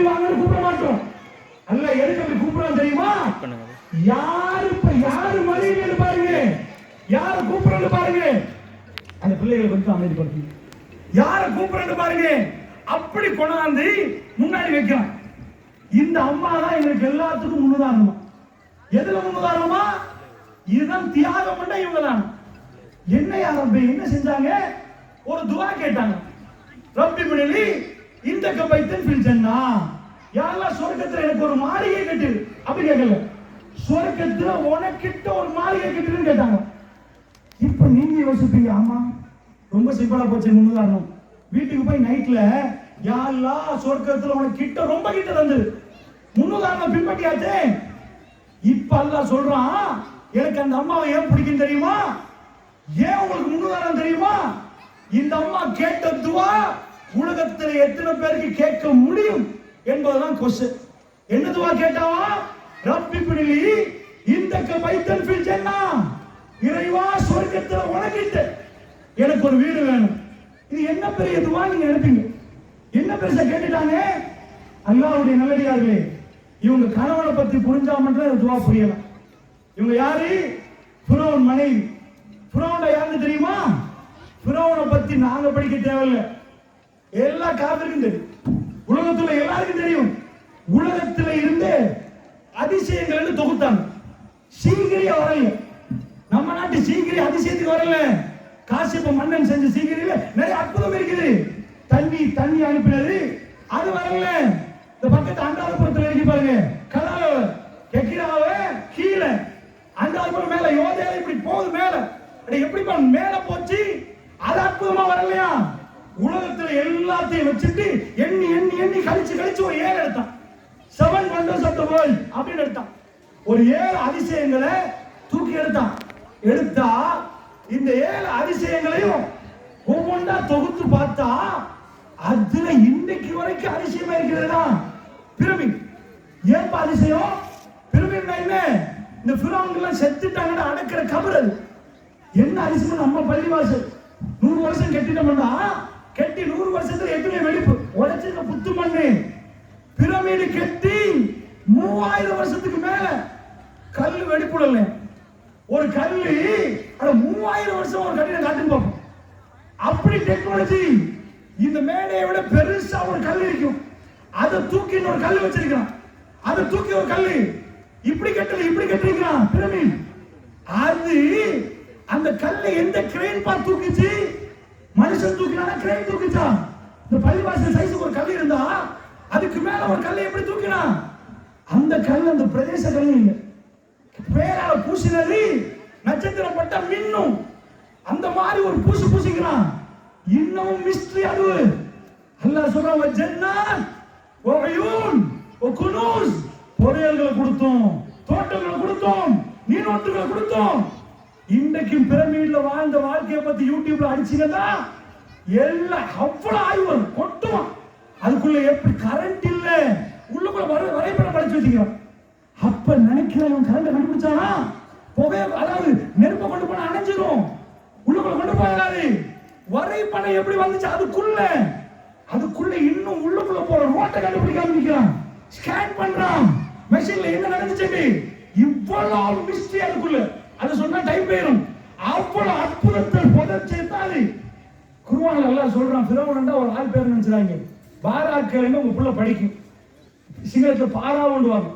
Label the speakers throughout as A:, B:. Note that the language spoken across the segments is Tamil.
A: கூப்பிட மாட்டோம் அல்ல எதுக்கு அப்படி கூப்பிடுறோம் தெரியுமா? யாரு இப்ப யாரு மனைவின்னு பாருங்க. யாரு கூப்பிடுறது பாருங்க. அந்த பிள்ளைகளை கொஞ்சம் அமைதிப்படுத்தி யார கூப்பிடுறது பாருங்க. அப்படி கொண்டாந்து முன்னாடி வைக்கிறான். இந்த அம்மா தான் எங்களுக்கு எல்லாத்துக்கும் முன்னுதாரணமா? எதுல முன்னுதாரணமா? இதுதான் தியாகம் பண்ண இவங்க தான் என்ன யார் ரப்பே என்ன செஞ்சாங்க? ஒரு துவா கேட்டாங்க. ரப்பி மிடலி இந்த கப்பை ஃபில் ஜன்னா யாரெல்லாம் சொர்க்கத்துல எனக்கு ஒரு மாளிகை கட்டு? அப்படி கேட்கல. சொர்க்கத்துல உனக்கிட்ட ஒரு மாளிகை கட்டுன்னு கேட்டாங்க. இப்ப நீங்க யோசிப்பீங்க ஆமா. ரொம்ப சிம்பிளா போச்சு முன்னுதாரணம். வீட்டுக்கு போய் நைட்ல யாரெல்லாம் சொர்க்கத்துல உனக்கு கிட்ட ரொம்ப கிட்ட தந்தது முன்னுதாரணம் பின்பற்றியாச்சே இப்ப அல்லாஹ் சொல்றான் எனக்கு அந்த அம்மாவை ஏன் பிடிக்கும் தெரியுமா? ஏன் உங்களுக்கு முன்னுதாரணம் தெரியுமா? இந்த அம்மா கேட்ட துவா உலகத்தில் எத்தனை பேருக்கு கேட்க முடியும் என்பதுதான் கொஸ்டின் என்னதுவா கேட்டாவா? ரப்பி பிடிலி இந்த பைத்தன் ஃபில் ஜன்னா இறைவா சொர்க்கத்தில் உனக்கிட்டு எனக்கு ஒரு வீடு வேணும். இது என்ன பெரிய இதுவா நீங்க நினைப்பீங்க? என்ன பெருசா கேட்டுட்டாங்க அல்லாவுடைய நல்லடியார்களே இவங்க கணவனை பத்தி புரிஞ்சா மட்டும் இந்த துவா புரியலாம். இவங்க யாரு? புரோன் மனைவி. ஃபிரௌனை யாருன்னு தெரியுமா? புரோனை பத்தி நாங்க படிக்க தேவையில்லை. எல்லா காவிருக்கும் தெரியும். உலகத்துல எல்லாருக்கும் தெரியும். உலகத்துல இருந்து அதிசயங்கள் தொகுத்தாங்க. சீக்கிரியா வரல நம்ம நாட்டு சீக்கிரி அதிசயத்துக்கு வரல. காசிப்ப மன்னன் செஞ்ச சீக்கிரியில நிறைய அற்புதம் இருக்குது. தண்ணி தண்ணி அனுப்பினது அது வரல. இந்த பக்கத்து அண்டாதபுரத்தில் இருக்கு பாருங்க. கலால கெக்கிராவ கீழே. அண்டாதபுரம் மேல யோதையில இப்படி போகுது மேல. அட எப்படிப்பா மேல போச்சு? அது அற்புதமா வரலையா? உலகத்துல எல்லாத்தையும் வச்சுட்டு எண்ணி எண்ணி எண்ணி கழிச்சு கழிச்சு ஒரு ஏழு எடுத்தான். Seven wonders of the world அப்படின்னு எடுத்தான். ஒரு ஏழு அதிசயங்களை தூக்கி எடுத்தான். எடுத்தா இந்த ஏழு அதிசயங்களையும் ஒவ்வொன்றா தொகுத்து பார்த்தா அதுல இன்னைக்கு வரைக்கும் அதிசயமா இருக்கிறதா பிரமிட் ஏன்பா அதிசயம்? பிரமிட் என்ன இந்த பிறவங்கெல்லாம் செத்துட்டாங்கன்னு அடக்கிற கபர் அது. என்ன அதிசயம்? நம்ம பள்ளிவாசல். நூறு வருஷம் கட்டிட்டோம்னா கெட்டி நூறு வருஷத்துல எத்தனை வெடிப்பு? உடைச்சிருக்க புத்து மண்ணு. பிரமிடு கெட்டி மூவாயிரம் வருஷத்துக்கு மேல கல் வெடிப்புடல ஒரு கல்லு அது மூவாயிரம் வருஷம் ஒரு கட்டிடம் காட்டுன்னு பார்ப்போம். அப்படி டெக்னாலஜி இந்த மேடையை விட பெருசா ஒரு கல் இருக்கும். அதை தூக்கி ஒரு கல் வச்சிருக்கான் அதை தூக்கி ஒரு கல் இப்படி கட்டல இப்படி கட்டிருக்கான் பிரமிட். அது அந்த கல்லை எந்த கிரெயின் பார்த்து தூக்கிச்சு? மனுஷன் தூக்கினா கிரெயின் தூக்கிச்சான்? இந்த பள்ளிவாசல் சைஸுக்கு ஒரு கல் இருந்தா அதுக்கு மேல ஒரு கல்லை எப்படி தூக்கினான் அந்த கல் அந்த பிரதேச கல் இல்ல. பேரால பூசினது நட்சத்திரம் பட்டா மின்னும். அந்த மாதிரி ஒரு பூசு பூசிக்கிறான். இன்னமும் மிஸ்ட்ரி அது. அல்லாஹ் சொல்றான் "வ ஜன்னாத் வ உயூன் வ குனூஸ். பொரியல்களை கொடுத்தோம் தோட்டங்களை கொடுத்தோம் நீரோட்டுகளை கொடுத்தோம். இன்றைக்கும் பிரமிட்ல வாழ்ந்த வாழ்க்கையை பத்தி யூடியூப்ல அடிச்சீங்கன்னா எல்லாம் அவ்வளவு ஆய்வு வரும். கொட்டுவான் அதுக்குள்ள எப்படி கரண்ட் இல்ல? உள்ளுக்குள்ள வர வரைபடம் படிச்சு வச்சுக்கிறான் அப்ப நினைக்கிறேன் இவன் கரண்ட் கண்டுபிடிச்சானா புகைய அதாவது நெருப்பை கொண்டு போனா அணைஞ்சிரும். உள்ளுக்குள்ள கொண்டு போகாது வரைபடம் எப்படி வந்துச்சு? அதுக்குள்ள. அதுக்குள்ள இன்னும் உள்ளுக்குள்ள போற ரோட்டை கண்டுபிடிக்காம நிக்கிறான் ஸ்கேன் பண்றான். மெஷின்ல என்ன நடந்துச்சு இவ்வளவு மிஸ்ட்ரி அதுக்குள்ள. அது சொன்னா டைம் போயிடும் குருவான் எல்லாம் சொல்றான் பிறவனண்டா ஒரு ஆள் பேர் நினைச்சாங்க பாராக்கள்னு உங்க பிள்ளை படிக்கும். சிங்களத்துல பாராவுண்டுவாங்க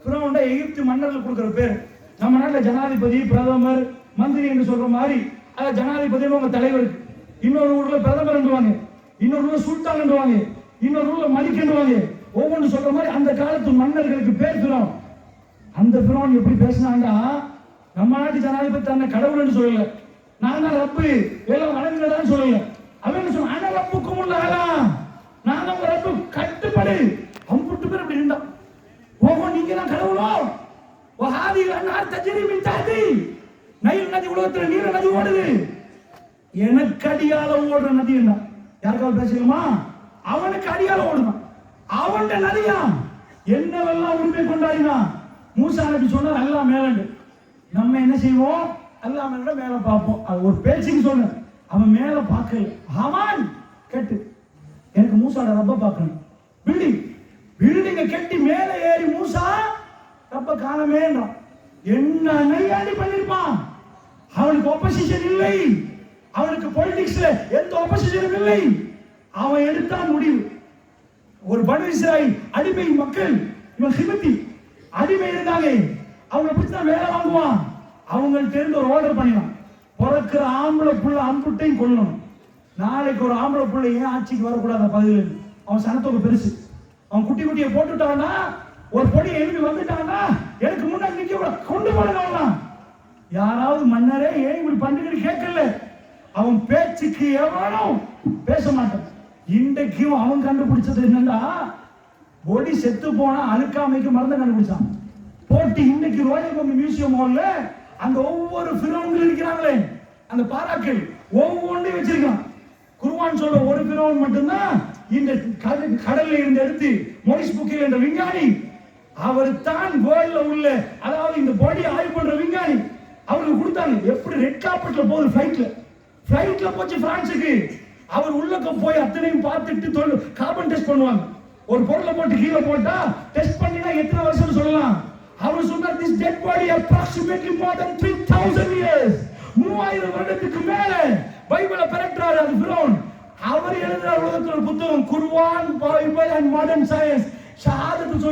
A: பிறவன்டா எகிப்து மன்னர்கள் கொடுக்குற பேர். நம்ம நாட்டில் ஜனாதிபதி பிரதமர் மந்திரி என்று சொல்ற மாதிரி அதை ஜனாதிபதினு உங்க தலைவர் இன்னொரு ஊர்ல பிரதமர்ன்றுவாங்க இன்னொரு ஊர்ல சுல்தான்ன்றுவாங்க இன்னொரு ஊர்ல மலிக்ன்றுவாங்க ஒவ்வொன்று சொல்ற மாதிரி அந்த காலத்து மன்னர்களுக்கு பேர் பிறவன் அந்த பிரவன் எப்படி பேசினாண்டா நம்ம நாட்டு ஜனாதிபதி தன்னை கடவுள்னு சொல்லல. நான் தான் ரப்பு. எல்லாம் வணங்குறதான்னு சொல்லல. அவன் சொன்ன சொன்னான் ரப்புக்கும் உள்ளாரா நான் உங்க ரப்பு கட்டுப்படு. அம்புட்டு பேர் அப்படி இருந்தான் ஓஹோ நீங்க தான் கடவுளோ வஹாதி அன்னார் தஜ்ரி மின் தஹதி நைல் நதி உலகத்துல நீர நதி ஓடுது. எனக்கு அடியால ஓடுற நதி என்ன? யாருக்காவது பேசுகிறோமா அவனுக்கு அடியால ஓடுதான். அவன் நதியா? என்னவெல்லாம் உரிமை கொண்டாடினா மூசா நபி சொன்னார் எல்லாம் மேலண்டு. நம்ம என்ன செய்வோம்? அல்லாஹ் மேலே மேல பார்ப்போம். அது ஒரு பேச்சுக்கு சொன்னேன். அவன் மேல பார்க்கல. ஹமான்! கேட்டு. எனக்கு மூசாட ரப்ப பார்க்கணும். பில்டிங் கட்டி மேலே ஏறி மூசா ரப்ப காணமேன்றான். என்ன நையாண்டி பண்ணிருப்பான்? அவனுக்கு ஒப்போசிஷன் இல்லை. அவனுக்கு பொலிட்டிக்ஸ்ல எந்த ஒப்போசிஷனும் இல்லை. அவன் எடுத்தான் முடிவு. ஒரு பனு இஸ்ராயல் அடிமை மக்கள் இவன் சிமத்தி அடிமை இருந்தாங்க அவங்க பிடிச்சா தான் வேலை வாங்குவான். அவங்கள்ட்ட இருந்து ஒரு ஆர்டர் பண்ணினான். பிறக்கிற ஆம்பளை பிள்ளை அன்புட்டையும் கொல்லணும். நாளைக்கு ஒரு ஆம்பளை பிள்ளை ஏன் ஆட்சிக்கு வரக்கூடாது அந்த பகுதியில்? அவன் சனத்தொகை பெருசு. அவன் குட்டி குட்டியை போட்டுட்டான்னா ஒரு பொடி எழுதி வந்துட்டான்னா எனக்கு முன்னாடி நிக்க கொண்டு போடுங்க யாராவது மன்னரே ஏன் இப்படி பண்ணிக்கிட்டு கேட்கல? அவன் பேச்சுக்கு எவனும் பேச மாட்டான். இன்றைக்கும் அவன் கண்டுபிடிச்சது என்னன்னா பொடி செத்து போனா அழுக்காமைக்கு மருந்து கண்டுபிடிச்சான். போட்டு இன்னைக்கு ரோஜகம்பி மியூசியம் ஹால்ல அந்த ஒவ்வொரு பிறவங்கள் இருக்கிறாங்களே. அந்த பாராக்கள் ஒவ்வொன்றையும் வச்சிருக்கான் குருவான் சொல்ற ஒரு பிறவன் மட்டும்தான் இந்த கடல்- கடல்ல இருந்து எடுத்து மொனிஷ் புக்கில் என்ற விஞ்ஞானி அவர் தான் வேர்ல்ட்ல உள்ள அதாவது இந்த பாடி ஆய்வு பண்ற விஞ்ஞானி அவருக்கு கொடுத்தாங்க. எப்படி ரெட் கார்பெட்ல போகுது ஃபிளைட்ல ஃபிளைட்ல போச்சு பிரான்ஸுக்கு அவர் உள்ளக்க போய் அத்தனையும் பார்த்துட்டு தொழில் கார்பன் டெஸ்ட் பண்ணுவாங்க. ஒரு பொருளை போட்டு கீழே போட்டா டெஸ்ட் பண்ணினா எத்தனை வருஷம் சொல்லலாம். அவர் சொன்னார் this dead body approximately more than 3000 years மூவாயிரம் வருடத்துக்கு மேல பைபிளை பெரட்டுறாரு அது ஃபிரோன் அவர் எழுதுற உலகத்துல ஒரு புத்தகம் Quran Bible and modern science ஷஹாதத்து சொல்லி